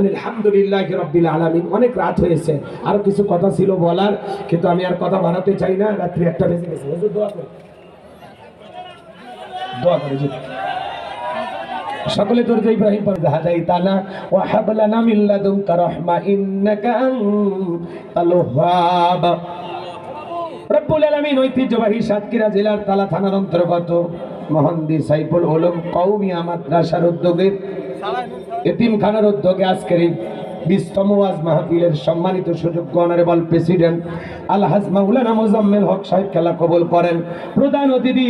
আলহামদুলিল্লাহ রব্বিল আলামিন। অনেক রাত হয়েছে। আরও কিছু কথা ছিল বলার, কিন্তু আমি আর কথা বাড়াতে চাই না। রাত্রি একটা বেজে গেছে। দোয়া করে। দোয়া সকলে যে ইব্রাহিম পর হাদাই তানা ওয়া হাবলানা মিন লাদুনকা রাহমা, ইন্নাকা আনতাল ওয়াহ্হাব রব্বুল আলামিন ঐতিহ্যবাহী সাতক্ষীরা জেলার তালা থানার অন্তর্গত মহন্দি সাইফুল উলুম কওমিয়া মাদ্রাসার উদ্যোগে এতিমখানার উদ্যোগে আজকের এই বিস্তম ওয়াজ মাহফিলের সম্মানিত সুযোগ্য অনারেবল প্রেসিডেন্ট আলহাজ মাউলানা মোজাম্মেল হক সাহেব খেলা কবল করেন। প্রধান অতিথি,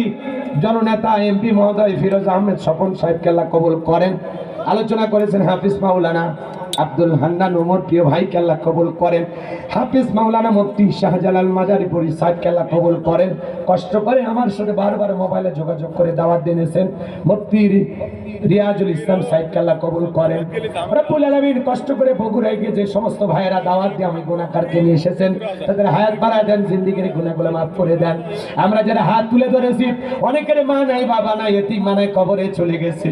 জননেতা এমপি মহোদয় ফিরোজ আহমেদ স্বপন সাহেব খেলা কবুল করেন। আলোচনা করেছেন হাফিজ মাওলানা আব্দুল হান্নান ওমর, প্রিয় ভাই, কেল্লা কবুল করেন। হাফিজ মাওলানা মুফতি শাহজালাল মাজারিপুরি সাহেব, কেল্লা কবুল করেন। কষ্ট করে আমার সাথে বারবার মোবাইলে যোগাযোগ করে দাওয়াত দিয়েছেন। মুফতি রিয়াজুল ইসলাম সাহেব, কেল্লা কবুল করেন। রব্বুল আলামিন কষ্ট করে বগুড়ায় গিয়ে যে সমস্ত ভাইয়েরা দাওয়াত দিয়ে আমি গুণাকারকে নিয়ে এসেছেন, তাদের হায়াত বাড়ায় দেন, জিন্দিগির গুণাগুলো মাফ করে দেন। আমরা যারা হাত তুলে ধরেছি, অনেকের মা নাই, বাবা নাই এটি মানায় কবরে চলে গেছে।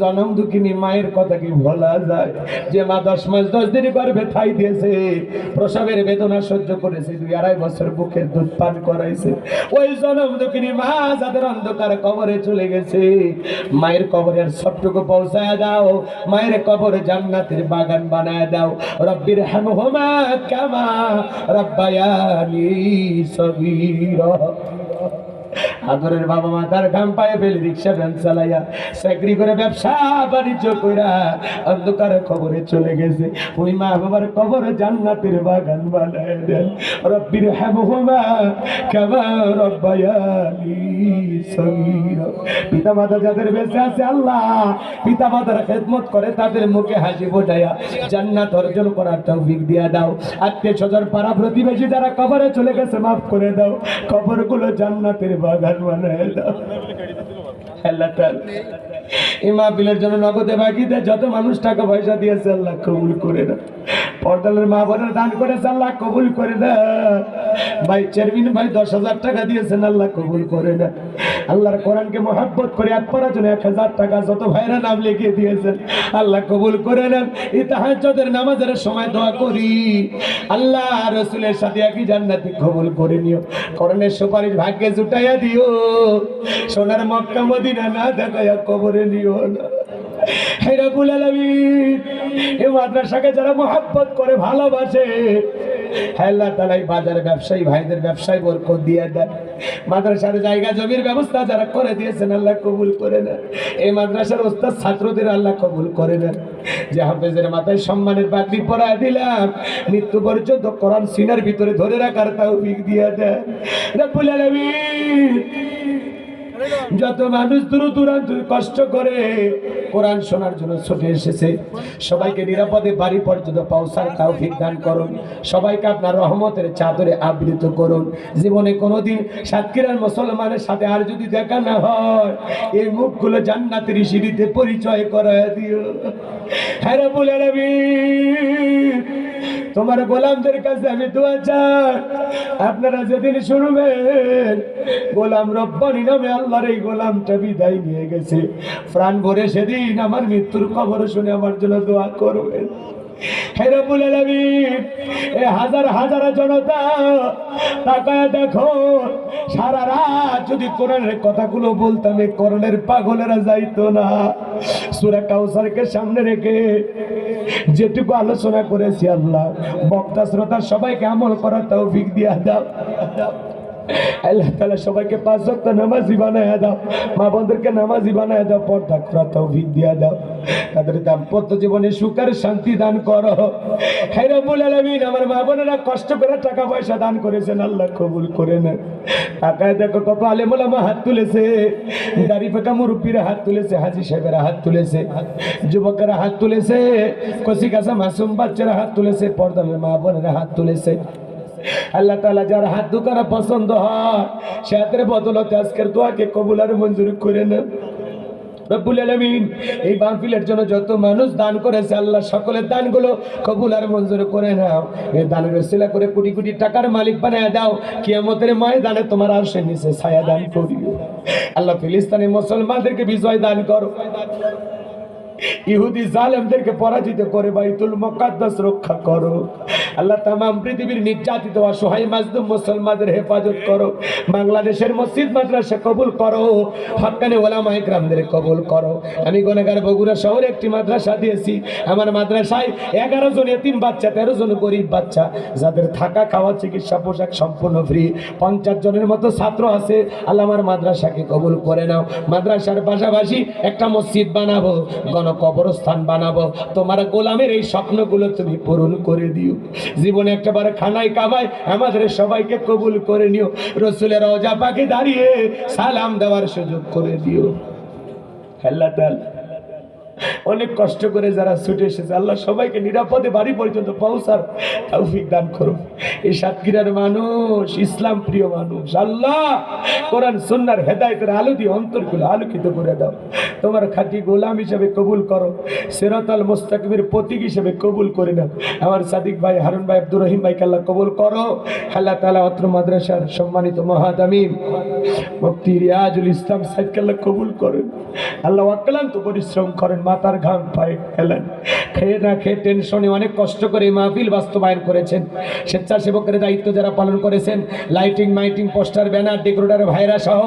জনম দুঃখিনী মায়ের কথা কি ভোলা যায়? যে মা দশ মাস, দশ দিন গর্ভে ঠাই দিয়েছে। প্রসবের বেদনা সহ্য করেছে, দুই আড়াই বছর বুকের দুধ পান করাইছে। ওই জনম দুঃখিনী মা যাদের অন্ধকার কবরে চলে গেছে। মায়ের কবরে আর সবটুকু পৌঁছায় দাও। মায়ের কবরে জান্নাতের বাগান বানায় দাও। রব্বির হামহুমা কামা রব্বায়ানি সগীরা। আদরের বাবা মা তার ঘাম পায়ে ফেলে রিক্সা ভ্যান চালাইয়া চাকরি করে, ব্যবসা বাণিজ্য কইরা অন্ধকারে খবরে চলে গেছে। ওই মা বাবার কবরে জান্নাতের বাগান বানায় দেন। রব্বির হামহুমা কামা রব্বায়ানি সগীরা। পিতা মাতা যাদের বেঁচে আছে, আল্লাহ পিতা মাতার খেদমত করে তাদের মুখে হাসি ফোটাইয়া জান্নাত অর্জন করার তৌফিক দিয়া দাও। আত্মীয় স্বজন, পাড়া প্রতিবেশী যারা কবরে চলে গেছে, মাফ করে দাও। কবরগুলো জান্নাতের বাগান আল্লাহ এই মাহফিলের জন্য নগদে বাকিতে যত মানুষ টাকা পয়সা দিয়েছে, আল্লাহ কবুল করে না পর্দালের মা বোনের দান করেছে, আল্লাহ কবুল করে না ভাই, চেয়ারম্যান ভাই, দশ হাজার টাকা দিয়েছেন, আল্লাহ কবুল করে না আল্লাহর কোরআনকে মহাব্বত করে এক পড়ার জন্য এক হাজার টাকা যত ভাইরা নাম লিখিয়ে দিয়েছেন, আল্লাহ কবুল করে নেন। এই তাহাজ্জুদের নামাজের সময় দোয়া করি। আল্লাহ রসুলের সাথে একই জান্নাতি কবুল করে নিও। করণের সুপারিশ ভাগ্যে জুটাইয়া দিও। সোনার মক্কা, মদিনা না দেখাইয়া কবরে নিও না। হে রাব্বুল আলামিন এই মাদ্রাসাকে যারা মহাব্বত করে, ভালোবাসে আল্লাহ তাআলা এই বাজার ব্যবসায়ী ভাইদের ব্যবসায় বরকত দিয়ে দেন। মাদ্রাসার জায়গা জমির ব্যবস্থা যারা করে দিয়েছেন, আল্লাহ কবুল করে নেন। এই মাদ্রাসার ওস্তাদ ছাত্রদের আল্লাহ কবুল করে নেন। যে হাফেজের মাথায় সম্মানের পাগড়ি পরায় দিলাম, মৃত্যু পর্যন্ত কোরআন সিনার ভিতরে ধরে রাখার তাও বিক দিয়ে দেন। যত মানুষ দূর দূরান্ত কষ্ট করে কোরআন শোনার জন্য ছুটে এসেছে। সবাইকে নিরাপদে বাড়ি পর্যন্ত পৌঁছার তৌফিক দান করুন। সবাইকে আপনার রহমতের চাদরে আবৃত করুন। জীবনে কোনোদিন সাতক্ষীরার মুসলমানের সাথে আর যদি দেখা না হয়, এই মুখগুলো জান্নাতের সিঁড়িতে পরিচয় করায় দিও। হ্যাঁ বলে তোমার গোলামদের কাছে আমি দোয়া চাই। আপনারা যেদিন শুনবেন, গোলাম রব্বানি নামে আল্লাহর এই গোলামটা বিদায় নিয়ে গেছে। প্রাণ ভরে সেদিন আমার মৃত্যুর খবর শুনে আমার জন্য দোয়া করবেন। যদি কথাগুলো বলতাম পাগলেরা যাইতো না। সামনে রেখে যেটুকু আলোচনা করেছি আল্লাহ, বক্তা, শ্রোতা সবাইকে আমল করার তৌফিক দিয়া দাও। আল্লাহ তাআলা সবাইকে পাঁচ ওয়াক্ত নামাজি বানায় দাও। মা নামাজি বানায় দাও, পর্দা দিয়া দাও। তাদের দাম্পত্য জীবনে সুখ আর শান্তি দান করো। আমার মা বোনেরা কষ্ট করে টাকা পয়সা দান করেছেন, আল্লাহ কবুল করে নেন। টাকায় দেখো কত আলেমুলামা হাত তুলেছে, দাড়ি পাকা মুরব্বীরা হাত তুলেছে, হাজি সাহেবেরা হাত তুলেছে, যুবকেরা হাত তুলেছে, কচি কাঁচা মাসুম বাচ্চারা হাত তুলেছে পর্দামের মা বোনেরা হাত তুলেছে। আল্লাহ তালা যার হাত দুকারা পছন্দ হয়, সে হাতের বদলতে আজকের দোয়াকে কবুল আর মঞ্জুর করে নেন। রব্বুল আলামিন, এই মাহফিলের জন্য যত মানুষ দান করেছে, আল্লাহ সকলের দানগুলো কবুল আর মঞ্জুর করে নাও। এই দানের ওসিলা করে কোটি কোটি টাকার মালিক বানায় দাও, কিয়ামতের ময়দানে তোমার আরশের নিচে ছায়া দান করিও আল্লাহ ফিলিস্তিনি মুসলমানদেরকে বিজয় দান করো। ইহুদি জালেমদেরকে পরাজিত করে বাইতুল মুকাদ্দাস রক্ষা করো। আল্লাহ তামাম পৃথিবীর নির্যাতিত অসহায় মাজলুম মুসলমানদের হেফাজত করো। বাংলাদেশের মসজিদ, মাদ্রাসা কবুল করো। হক্কানে ওলামা ইকরামদের কবুল করো। আমি গুনাহগার বগুড়া শহরে একটি মাদ্রাসা দিয়েছি। আমার মাদ্রাসায় এগারো জন এতিম বাচ্চা, তেরো জন গরিব বাচ্চা। যাদের থাকা, খাওয়া, চিকিৎসা, পোশাক সম্পূর্ণ ফ্রি। পঞ্চাশ জনের মতো ছাত্র আছে। আল্লাহ আমার মাদ্রাসাকে কবুল করে নাও। মাদ্রাসার পাশাপাশি একটা মসজিদ বানাবো। গণ কবরস্থান বানাবো? তোমার গোলামের এই স্বপ্নগুলো তুমি পূরণ করে দিও। জীবনে একটাবার খানায় কাবায় আমাদের সবাইকে কবুল করে নিও। রসুলের রওজা পাকে দাঁড়িয়ে সালাম দেওয়ার সুযোগ করে দিও। আল্লাহ অনেক কষ্ট করে যারা ছুটে এসেছে, আল্লাহ সবাইকে নিরাপদে বাড়ি পর্যন্ত পৌঁছার তৌফিক দান করো এই সাতক্ষীরার মানুষ, ইসলাম প্রিয় মানুষ। আল্লাহ, কোরআন, সুন্নার হেদায়তের আলো দিয়ে অন্তর অন্তরগুলো আলোকিত করে দাও। তোমার খাঁটি গোলাম হিসেবে কবুল করো। সেরাতাল মোস্তাকিমের প্রতীক হিসেবে কবুল করে নাও। আমার সাদিক ভাই, হারুন ভাই, আব্দুর রহিম ভাইকে আল্লাহ কবুল করো। আল্লাহ তালা অত্র মাদ্রাসার সম্মানিত মহাদামিম মুফতি রিয়াজুল ইসলাম সাহেবকে আল্লাহ কবুল করেন। আল্লাহ অক্লান্ত পরিশ্রম করেন মাথার ঘাম পায়ে ফেলেন। খেয়ে না খেয়ে টেনশনে অনেক কষ্ট করে মাহফিল বাস্তবায়ন করেছেন। স্বেচ্ছাসেবকের দায়িত্ব যারা পালন করেছেন লাইটিং মাইটিং পোস্টার ব্যানার ডেকোরেটার ভাইরা সহ,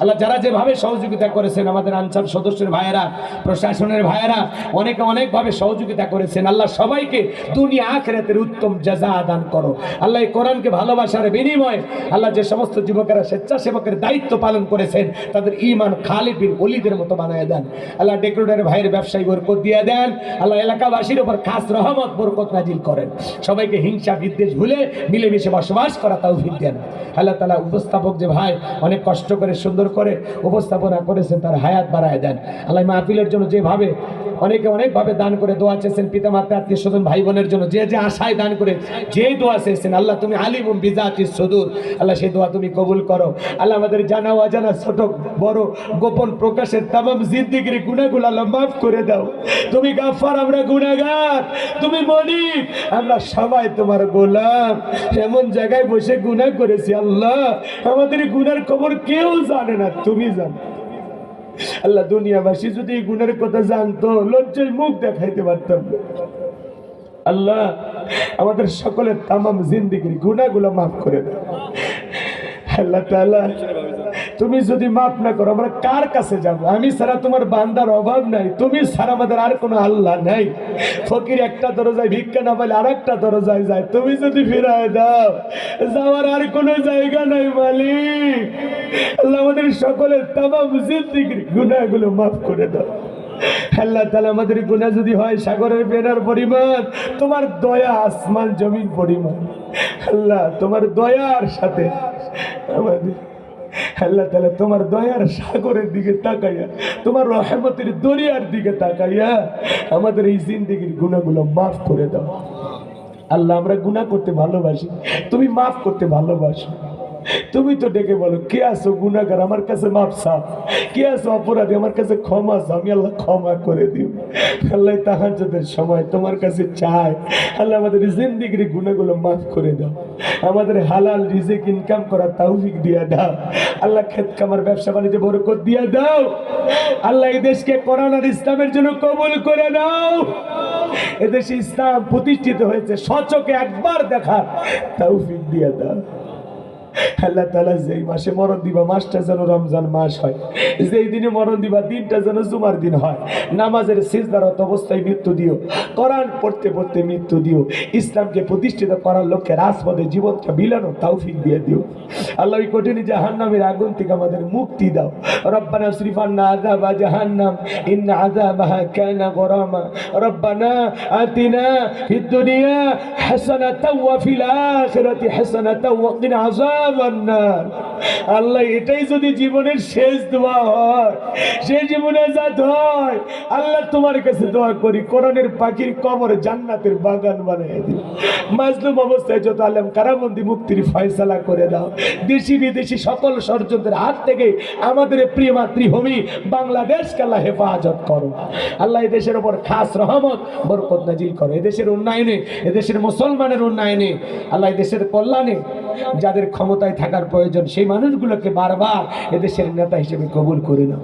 আল্লাহ যারা যেভাবে সহযোগিতা করেছেন, আমাদের আনসার সদস্যের ভাইয়েরা, প্রশাসনের ভাইয়েরা, অনেকে অনেকভাবে সহযোগিতা করেছেন। আল্লাহ সবাইকে দুনিয়া আখেরাতের উত্তম জাজা দান করো। আল্লাহ এই কোরআনকে ভালোবাসার বিনিময়ে আল্লাহ যে সমস্ত যুবকেরা স্বেচ্ছাসেবকের দায়িত্ব পালন করেছেন, তাদের ইমান খালিদ বিন অলিদের মতো বানায় দেন। আল্লাহ ডেকোরেটার ভাইয়ের ব্যবসায়ী বরকত দিয়ে দেন। আল্লাহ এলাকাবাসীর উপর খাস রহমত, বরকত নাজিল করেন। সবাইকে হিংসা, বিদ্বেষ ভুলে মিলেমিশে বসবাস করা তৌফিক দেন। আল্লাহ তালা উপস্থাপক যে ভাই অনেক কষ্ট করে, সুন্দর করে উপস্থাপনা করেছেন, তার হায়াত বাড়ায় দেন। আল্লাহ মাহফিলের জন্য যেভাবে অনেকে অনেকভাবে দান করে দোয়া চেয়েছেন পিতা মাতা আত্মীয় স্বজন ভাই বোনের জন্য যে যে আশায় দান করে, যে দোয়া চেয়েছেন, আল্লাহ তুমি আলিম বিজাতি সদুর, আল্লাহ সেই দোয়া তুমি কবুল করো। আল্লাহ আমাদের জানা অজানা ছোট, বড়, গোপন প্রকাশের তামাম জিন্দিগির গুণাগুলো আল্লাহ মাফ করে দাও। তুমি গাফার আমরা গুণাগার তুমি মনিব। আমরা সবাই তোমার গোলাম। এমন জায়গায় বসে গুনাহ করেছি আল্লাহ। আমাদের গুনার খবর কেউ জানে না, তুমি জানো। আল্লাহ দুনিয়াবাসী যদি এই গুণের কথা জানতো, লজ্জায় মুখ দেখাইতে পারতাম। আল্লাহ, আমাদের সকলের তামাম জিন্দিগির গুণাগুলো মাফ করে আল্লাহ তাআলা তুমি যদি মাফ না করো, আমরা কার কাছে যাব? আমি ছাড়া তোমার বান্দার অভাব নাই। তুমি ছাড়া আমাদের আর কোনো আল্লাহ নাই। ফকির একটা দরজায় ভিক্ষা না পাইলে আর একটা দরজায় যায়। তুমি যদি ফিরায় দাও, যাওয়ার আর কোনো জায়গা নাই মালিক। আল্লাহ আমাদের সকলের তামাম জিন্দিগির গুনাহগুলো মাফ করে দাও। আল্লাহ তালা আমাদের গুণা যদি হয়, সাগরের পেনার পরিমাণ, তোমার দয়া, আসমান, জমিন পরিমাণ। আল্লাহ তোমার দয়ার সাথে আমাদের আল্লাহ তালা তোমার দয়ার সাগরের দিকে তাকাইয়া, তোমার রহমতের দরিয়ার দিকে তাকাইয়া আমাদের এই জিন্দিগির গুণাগুলো মাফ করে দাও। আল্লাহ আমরা গুণা করতে ভালোবাসি, তুমি মাফ করতে ভালোবাসো। তুমি তো ডেকে বলো, কে আসো গুণাগার আমার কাছে মাপ সাফ কে আসো অপরাধী, আমার কাছে ক্ষমা চাও। আমি আল্লাহ ক্ষমা করে দিও আল্লাহ তাহাজদের সময় তোমার কাছে চায়। আল্লাহ আমাদের জিন্দিগির গুণাগুলো মাফ করে দাও। আমাদের হালাল রিজিক ইনকাম করার তৌফিক দিয়ে দাও। আল্লাহ খেত কামার ব্যবসা বাণিজ্য বরকত দিয়ে দাও। আল্লাহ এই দেশকে কোরআন আর ইসলামের জন্য কবুল করে নাও এদেশে ইসলাম প্রতিষ্ঠিত হয়েছে সচকে একবার দেখা তৌফিক দিয়ে দাও। আল্লাহ তালা যেই মাসে মরণ দিবা, মাসটা যেন রমজান মাস হয়। যেই দিনে মরণ দিবা, দিনটা যেন জুমার দিন হয়। নামাজের সিজদারত অবস্থায় মৃত্যু দিও। কোরআন পড়তে পড়তে মৃত্যু দিও। ইসলামকে প্রতিষ্ঠিত করার লক্ষ্যে রাজপথে জীবনটা বিলানো তৌফিক দিয়ে দিও। আল্লাহ ওই কঠিন জাহান্নামের আগুন থেকে আমাদের মুক্তি দাও। রব্বানা শ্রীফান্না আযাবা জাহান্নাম, ইন্না আযাবাহা কানা গরামা। রব্বানা আতিনা ফিদ দুনিয়া হাসানাতাও ওয়া ফিল আখিরাতি হাসানাতাও ওয়া কিনা আযাবান আল্লাহ এটাই যদি জীবনের শেষ দোয়া হয় সে জীবনে যা হয়, আল্লাহ তোমার কাছে দোয়া করি, কোরআনের পাখির কবর জান্নাতের বাগান বানিয়ে দিও মাজলুম অবস্থায় যত আলম কারাবন্দি মুক্তির ফয়সালা করে দাও। দেশি বিদেশি সকল ষড়যন্ত্রের হাত থেকে আমাদের প্রিয় মাতৃভূমি বাংলাদেশকে আল্লাহ হেফাজত করো। আল্লাহ এই দেশের ওপর খাস রহমত, বরকত নাজিল করো। এদেশের উন্নয়নে, এদেশের মুসলমানের উন্নয়নে, আল্লাহ এই দেশের কল্যাণে যাদের ক্ষমতায় থাকার প্রয়োজন, সেই মানুষগুলোকে বারবার এদেশের নেতা হিসেবে কবুল করে নাও।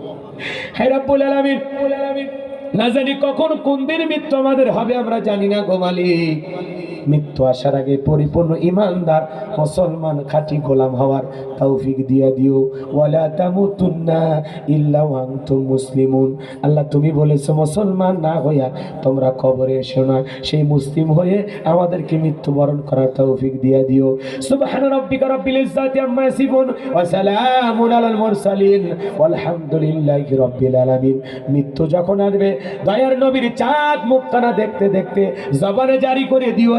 হ্যাঁ না জানি কখন, কোন দিন মৃত্যু আমাদের হবে আমরা জানি না গো মালিক। মৃত্যু আসার আগে পরিপূর্ণ ইমানদার মুসলমান খাঁটি গোলাম হওয়ার তৌফিক দিয়া দিও। ওয়ালা তামুতুন্না ইল্লা মুসলিমুন। আল্লাহ তুমি বলেছ, মুসলমান না হইয়া তোমরা কবরে এসো না। সেই মুসলিম হয়ে আমাদেরকে মৃত্যুবরণ করার তৌফিক দিয়া দিও। সুবহান রাব্বিকা রাব্বিল ইজ্জাতি আম্মা ইয়াসিফুন ওয়া সালামুন আলাল মুরসালিন। রাব্বিল আলামিন। মৃত্যু যখন আসবে, দয়ার নবীর চাঁদ মুখখানা দেখতে দেখতে জবানে জারি করে দিও